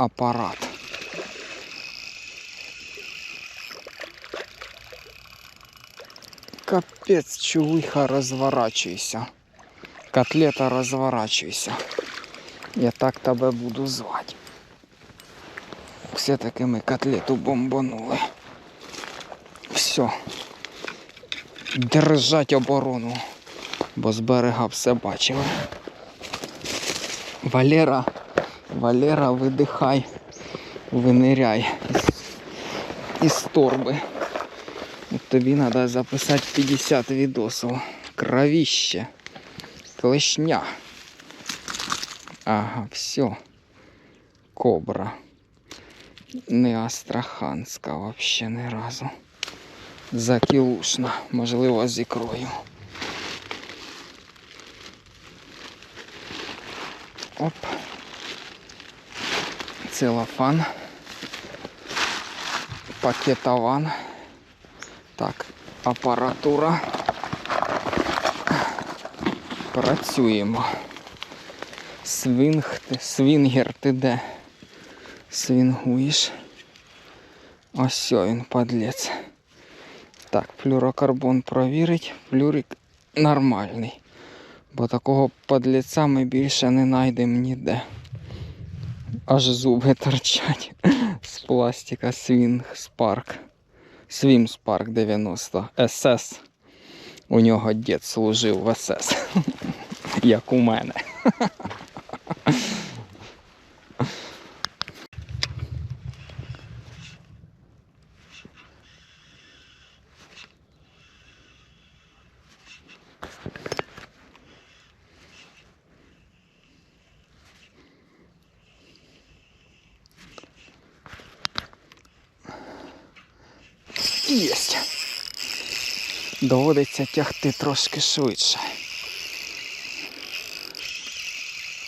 апарат. Капець, чувиха, розворачуйся. Котлета розворачуйся. Я так тебе буду звати. Все-таки ми котлету бомбанули. Все. Держать оборону. Бо з берега все бачили. Валера, Валера, видихай, виниряй із, торби. От тобі треба записати 50 відосів. Кровіще. Клешня. Ага, все. Кобра. Не астраханська вообще ні разу. Закілушна, можливо, з ікрою. Оп. Целофан. Пакетован. Так, апаратура. Працюємо. Свінг, ти- свінгер, ти де? Свінгуєш. Ось він, подлець. Так, флюрокарбон провірить. Флюрик нормальний. Бо такого подлеця ми більше не знайдемо ніде. Аж зуби торчать з пластика Свінг Спарк. Свім Спарк 90 СС. У нього дід служив в СС. Як у мене. Єсть. Доводиться тягти трошки швидше.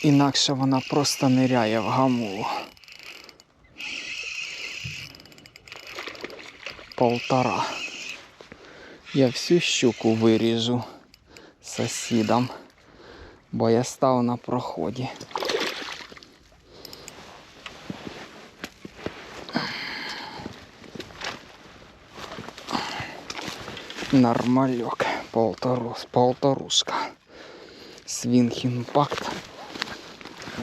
Інакше вона просто ниряє в гамулу. Полтора. Я всю щуку виріжу сусідам, бо я став на проході. Нормальок. Полторус, полторушка. Свінг імпакт.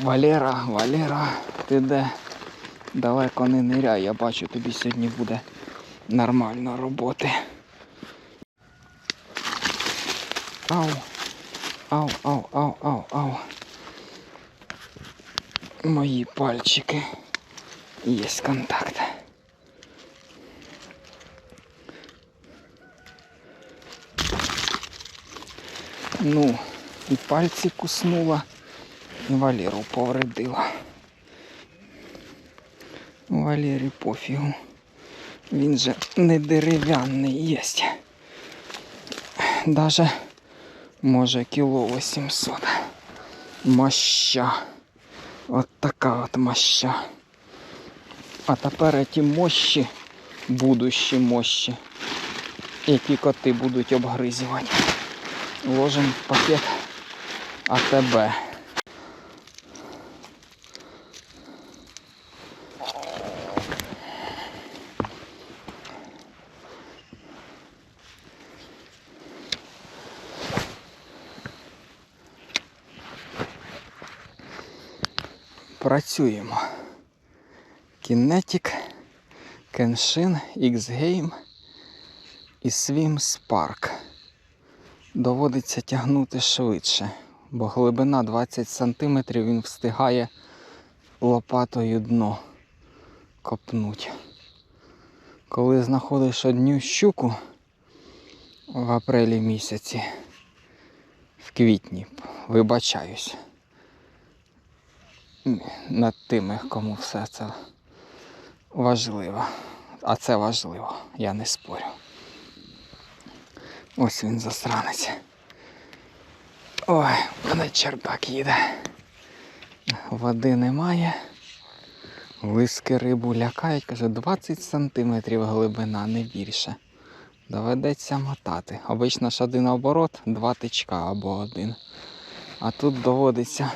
Валера, Валера, ти де? Далеко не ниряй, я бачу, тобі сьогодні буде нормально роботи. Ау. Ау, ау, ау, ау, ау. Мої пальчики. Є контакт. Ну, і пальці куснула, і Валеру повредила. Валері пофігу. Він же не дерев'яний єсть. Даже може кіло 800. Моща. От така от моща. А тепер ті мощі, будущі мощі, які коти будуть обгризувати. Ложим в пакет АТБ. Працюємо. Kinetic, Kenshin, X-Game і Swim Spark доводиться тягнути швидше, бо глибина 20 см він встигає лопатою дно копнуть. Коли знаходиш одну щуку в апрелі місяці, в квітні, вибачаюсь, над тими, кому все це важливо. А це важливо, я не спорю. Ось він засранець. Ой, мене черпак їде. Води немає. Лиски рибу лякають, каже, 20 сантиметрів глибина, не більше. Доведеться мотати. Обично ж один оборот, два тичка або один. А тут доводиться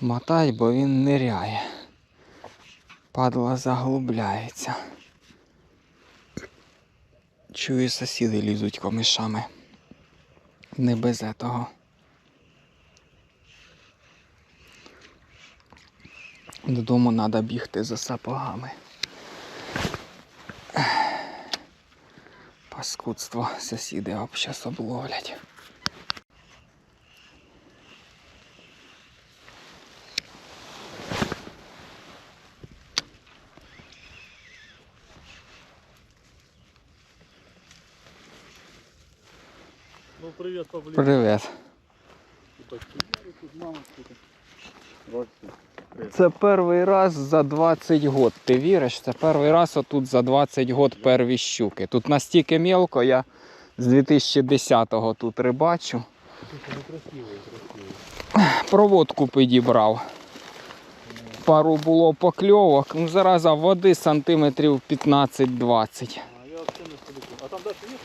Мотай, бо він ниряє. Падла заглубляється. Чую, сусіди лізуть комишами. Не без этого. Додому треба бігти за сапогами. Паскудство сусіди обчас обловлять. Ну. Привіт. Вообще. Привет. Це перший раз за 20 год. Ти віриш? Це перший раз отут за 20 год перві щуки. Тут настільки мелко, я з 2010-го тут рибачу. Проводку підібрав. Пару було покльовок. Ну, зараза води сантиметрів 15-20. А я вообще на столику. А там дальше есть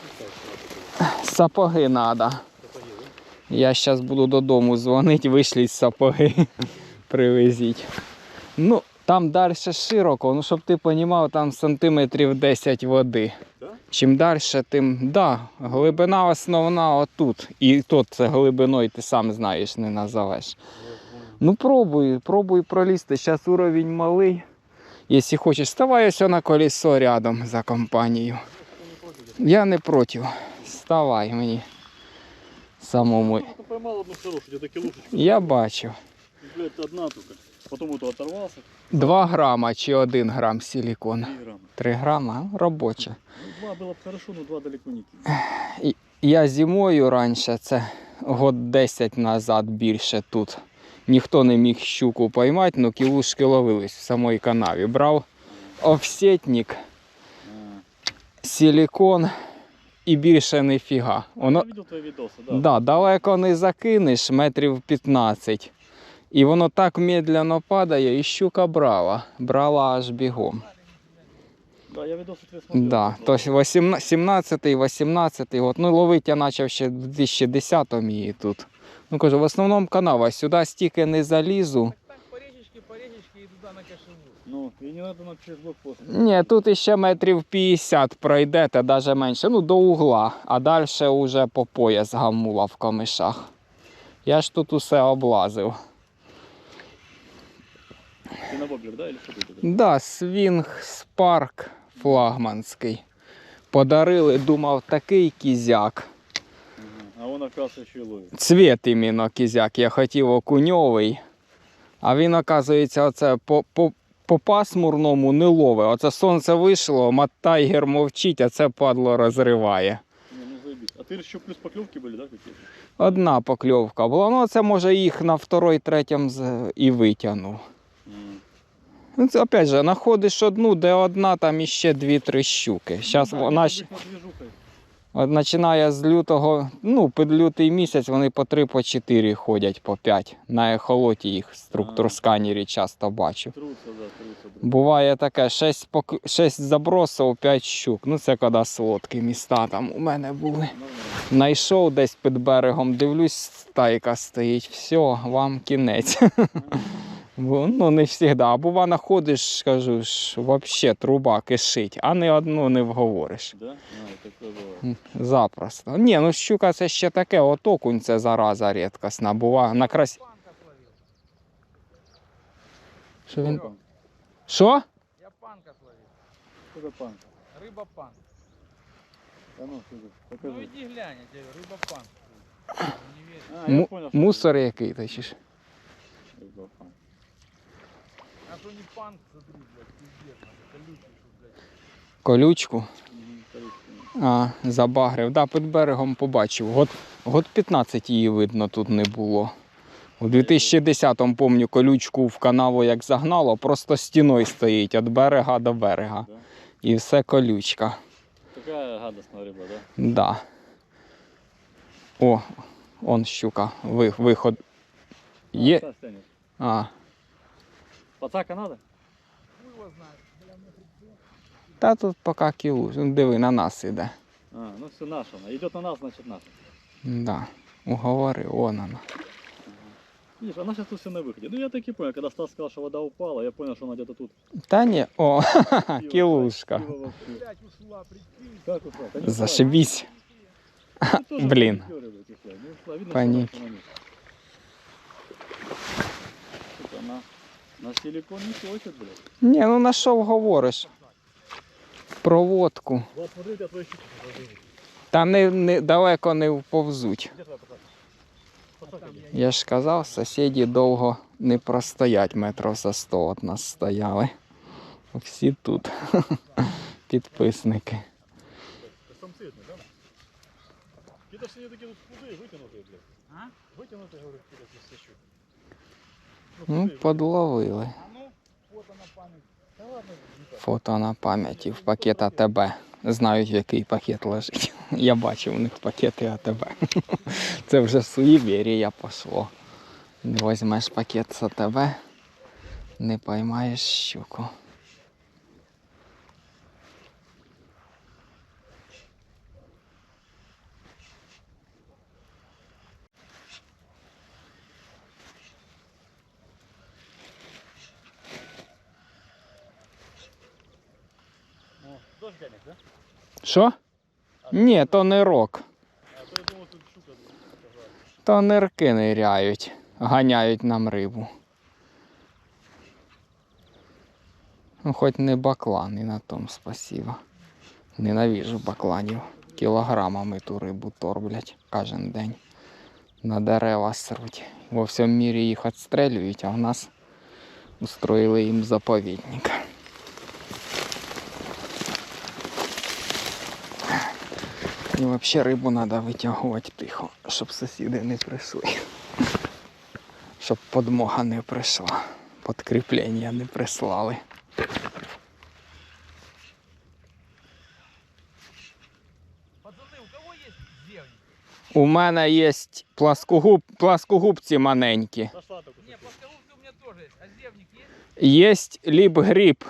места? Сапоги треба. Я зараз буду додому дзвонити, вишліть сапоги, привезіть. Ну, там далі широко, ну щоб ти розумів, там сантиметрів 10 води. Чим далі, тим да, глибина основна отут. І тут це глибиною ти сам знаєш, не назовеш. Ну пробуй, пробуй пролізти. Зараз уровень малий. Якщо хочеш, ставай ось на колесо рядом за компанією. Я не проти. Ставай мені самому. Ну, ты поймал одну хорошую, где-то килушечку. Я бачу. Блядь, одна только. Потом вот оторвался. 2 грама чи 1 грам силікон. 3 грамма. 3 грама робоче. Ну, два было бы хорошо, но два далеко не кинь. Я зимою раніше, це год 10 назад більше тут. Ніхто не міг щуку поймати, ну кілушки ловились в самій канаві. Брав офсетник, А, силікон і більше. Воно Я видел твои да. да, далеко не закинеш, метрів 15. І воно так медленно падає, і щука брала. Брала аж бігом. Да, я смотрел. Да, то 17-й, 18-й год. Ну, ловити я почав ще в 2010-му її тут. Ну кажу, в основному канава. Сюди стільки не залізу. Так по речечке, по речечке и туда на кошеву. Ну, и не надо на через блокпост. Ні, тут іще метрів 50 пройдете, навіть менше. Ну, до угла, а далі вже по пояс гамула в камишах. Я ж тут усе облазив. Ты на воблер, да, или что ты? Да, свінг спарк флагманський. Подарили, думав, такий кізяк. А он, оказывается, еще и ловит. Цвіт іменно кізяк. Я хотів окуньовий. А він, оказується, оце по, по, по пасмурному не ловить. Оце сонце вийшло, маттайгер мовчить, а це падло розриває. Ну. А ты еще плюс поклевки были, да. Одна покльовка була. Ну, це може їх на второй, третьому і витягнув. Ну, це опять же, знаходиш одну, де одна, там іще дві-три щуки. Зараз Ну, вона где-то ж. От починає з лютого, ну, під лютий місяць вони по три, по чотири ходять, по п'ять. На ехолоті їх в структур сканері часто бачу. Буває таке, 6, пок... 6 забросів, 5 щук. Ну це коли солодкі міста там у мене були. Найшов десь під берегом, дивлюсь, стайка стоїть. Все, вам кінець. Бо, Ну, не завжди. А бува знаходиш, кажу ж, взагалі труба кишить, а не одну не вговориш. Да? А, такое бывает. М, Запросто. Ні, ну щука це ще таке, от окунь це зараза рідкісна. Бува на красі. Панка словил. Що він? Панка. Що? Я панка словил. Что за панка? Рыба панк. А ну, что за- Ну покажи. иди глянь, я тебе говорю, рыба панк. Не веришь? А, я Му- понял, что мусор який точиш. это за панка. А что не панк, смотри, блядь, пиздец, колючий, что, блядь. Колючку. А, забагрив. Да, під берегом побачив. Год, год 15 її видно тут не було. У 2010-му, помню, колючку в канаву як загнало, просто стіною стоїть від берега до берега. І все колючка. Такая гадостная рыба, да? Да. О, он щука. Ви, виход. Є. А, Пацака надо? Хуй его знает. Бля, мне та тут поки кілу. Ну, Диви, на нас іде. А, ну все наша. она. Идет на нас, значит наша. Да. Уговорив, он вона. Видишь, она сейчас тут все на выходе. Ну я так и понял, когда Стас сказал, что вода упала, я понял, что она где-то тут. Та ні, о, Пиво, кілушка. пиво вообще. Блять, ушла, прикинь. Как ушла? Да не ушла. Зашибісь. Ну, тоже Блин. поддёрывает, ушла. Не ушла. Видно, Паник. что она на месте. Сука, она на силикон не хочет, блядь. Ні, ну на що говориш? Проводку. Вот смотри, у тебя твои щуки положили. Та не, не, далеко не вповзуть. Где твоя посадка? Посадка где? Я ж казав, сусіді довго не простоять метрів за 100 от нас стояли. Всі тут. Підписники. Это самцветный, да? Какие-то все они такие вот худые, вытянутые, блядь. А? Вытянутые, говорю, какие-то все щуки. Ну, подловили. Фото на пам'яті в пакет АТБ. Знають, в який пакет лежить. Я бачив у них пакети АТБ. Це вже суєвірія пошло. Не візьмеш пакет з АТБ, не поймаєш щуку. О, Тоже гонят, да? Що? Ні, то не рок. То нирки ниряють, ганяють нам рибу. Ну, хоч не баклан, і на тому спасіба. Ненавіжу бакланів. Кілограмами ту рибу торблять кожен день. На дерева сруть. Во всьому мірі їх відстрелюють, а в нас устроїли їм заповідник. І взагалі рибу треба витягувати тихо, щоб сусіди не прийшли. Щоб подмога не прийшла. Подкріплення не прислали. У мене є пласкогуб, пласкогубці маленькі. У тоже есть. А зевник? Є ліп-гріб.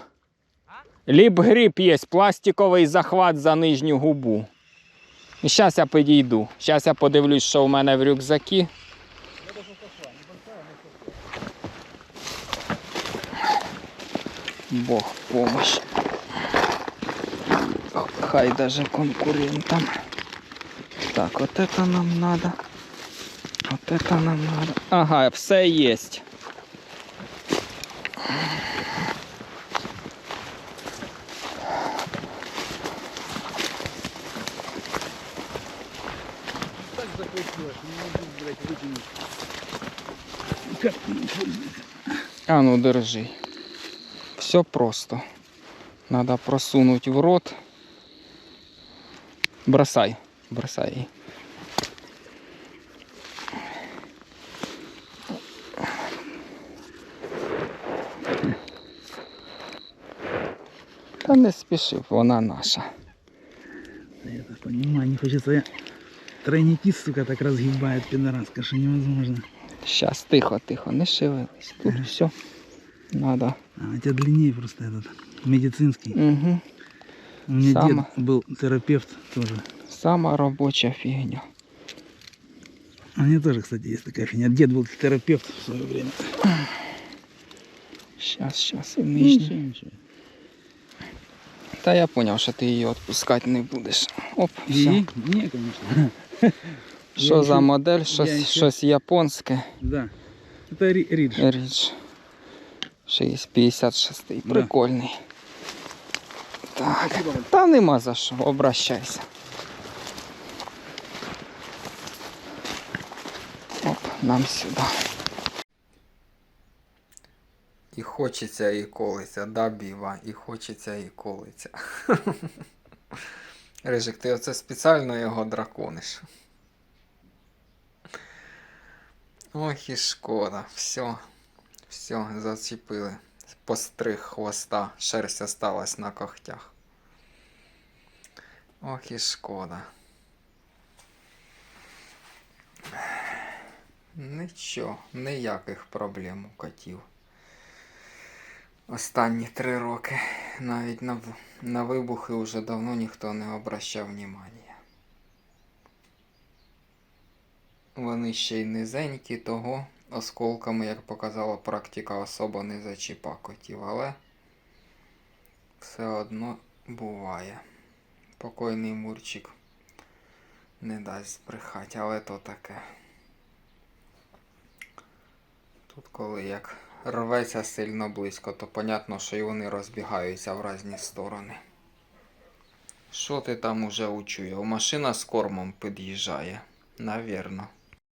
Ліп-гріб є, пластиковий захват за нижню губу. І зараз я підійду. Зараз я подивлюсь, що у мене в рюкзакі. Бог помощь. Хай даже конкурентам. Так, вот это нам надо. Вот это нам надо. Ага, все есть. А ну держи. Все просто. Надо просунуть в рот. Бросай. Бросай. Та не спіши, вона наша. Я так понимаю, не хочется тройники, сука, так разгибает пидораска, что невозможно. Щас, тихо, тихо, не шевелись. Тут все. Надо. А у тебя длиннее просто этот, медицинский. Угу. У меня Само. дед был терапевт тоже. Сама робоча фігня. У меня тоже, кстати, есть такая фигня. Дед был терапевт в свое время. Щас, щас, і Ну, нижній. ничего, ничего. Та я зрозумів, що ти її відпускати не будеш. Оп, все. И? Не, конечно. Що за модель? Щось, щось японське. Да. Это ри- ридж. Річ. 656. Прикольний. Так. Та нема за що, обращайся. Оп, нам сюди. І хочеться і колиться, да, біва, і хочеться і колиться. Рижик, ти оце спеціально його дракониш. Ох і шкода. Все. Все, зачепили. Постриг хвоста. Шерсть осталась на когтях. Ох і шкода. Нічого, ніяких проблем у котів. Останні три роки навіть на, на вибухи вже давно ніхто не обращав внимання. Вони ще й низенькі, того осколками, як показала практика, особо не зачіпа котів, але все одно буває. Покойний мурчик не дасть збрехати, але то таке. Тут коли як рветься сильно близько, то понятно, що і вони розбігаються в різні сторони. Що ти там уже учує? Машина з кормом під'їжджає. Навірно.